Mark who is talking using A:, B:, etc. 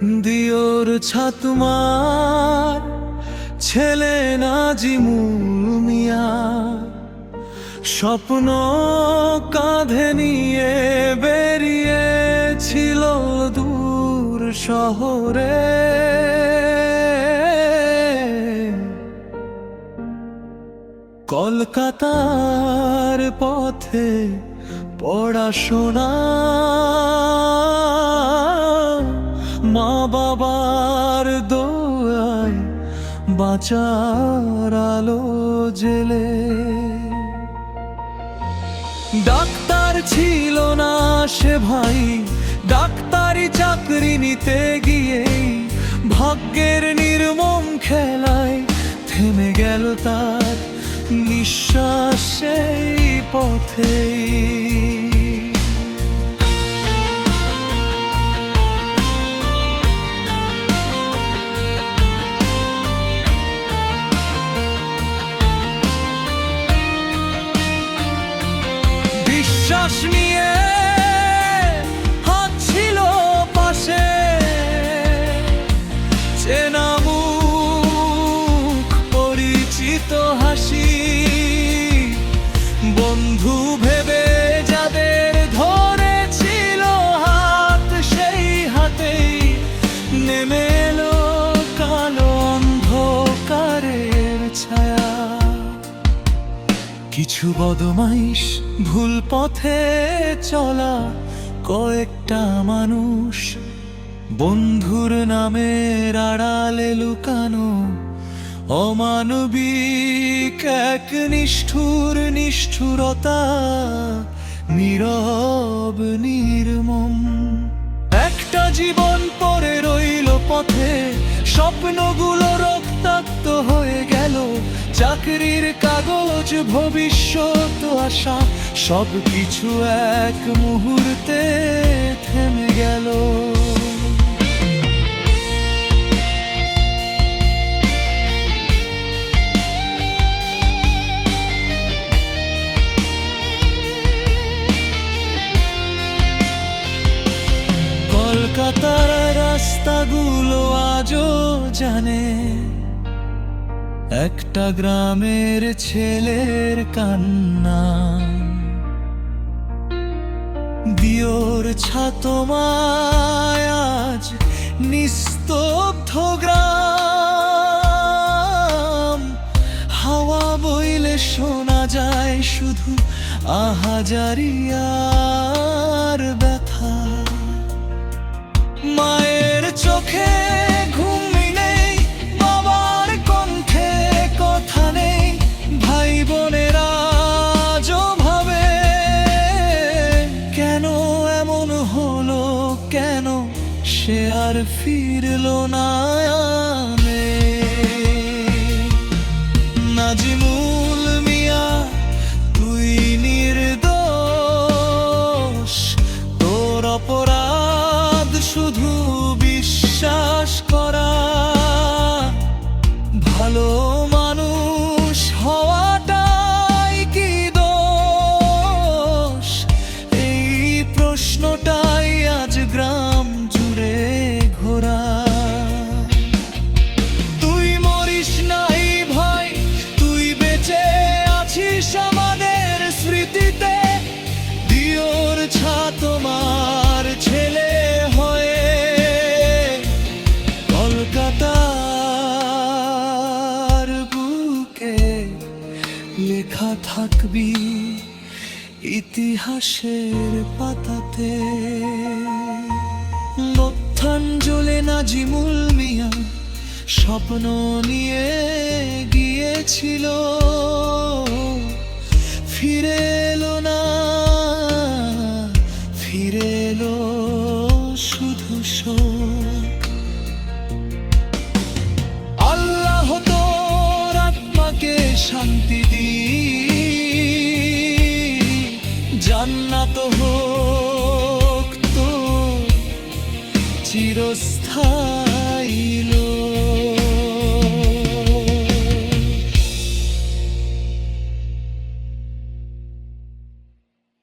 A: দিওর ছাতুমার ছেলে নাজিমুল মিয়া। স্বপ্ন কাঁধে নিয়ে বেরিয়েছিল দূর শহরে। কলকাতার পথে পড়াশোনা বাবার দোয়ায় বাঁচার আলো জেলে। ডাক্তার ছিল না সে ভাই, ডাক্তারি চাকরি নিতে গিয়ে ভাগ্যের নির্মম খেলায় থেমে গেল তার নিঃশ্বাস সেই পথেই বিশ্বাস নিয়ে হাত ছিল পাশে। চেনা মুখ পরিচিত হাসি বন্ধু ভেবে যাদের কিছু বদমাইশ ভুল পথে চলা কয়েকটা মানুষ। বন্ধুর নামের আড়ালে লুকানো, অমানবিক এক নিষ্ঠুর নিষ্ঠুরতা, নীরব নির্মম। একটা জীবন পরে রইল পথে, স্বপ্নগুলো রক্তাক্ত হয়ে গেল। চাকরির কাগজ, ভবিষ্যৎ, আশা সব কিছু এক মুহূর্তে থেমে গেল। কলকাতার রাস্তাগুলো আজও জানে একটা গ্রামের ছেলের কান্না। দিওর ছাতমায় আজ নিস্তব্ধ গ্রাম। হাওয়া বইলে শোনা যায় শুধু আহাজারিয়ার ব্যথা। ফিরলো না। নাজিমুল মিয়া অপরাধ শুধু বিশ্বাস করা ভালো থাকবি ইতিহাসের পাতাতে। নত্যাঞ্জলে নাজিমুল মিয়া স্বপ্ন নিয়ে গিয়েছিল। ফিরে এলো না, ফিরে এলো শুধু শোক। আল্লাহ তোর আত্মাকে শান্তি দি হোক তো চিরস্থায়ী।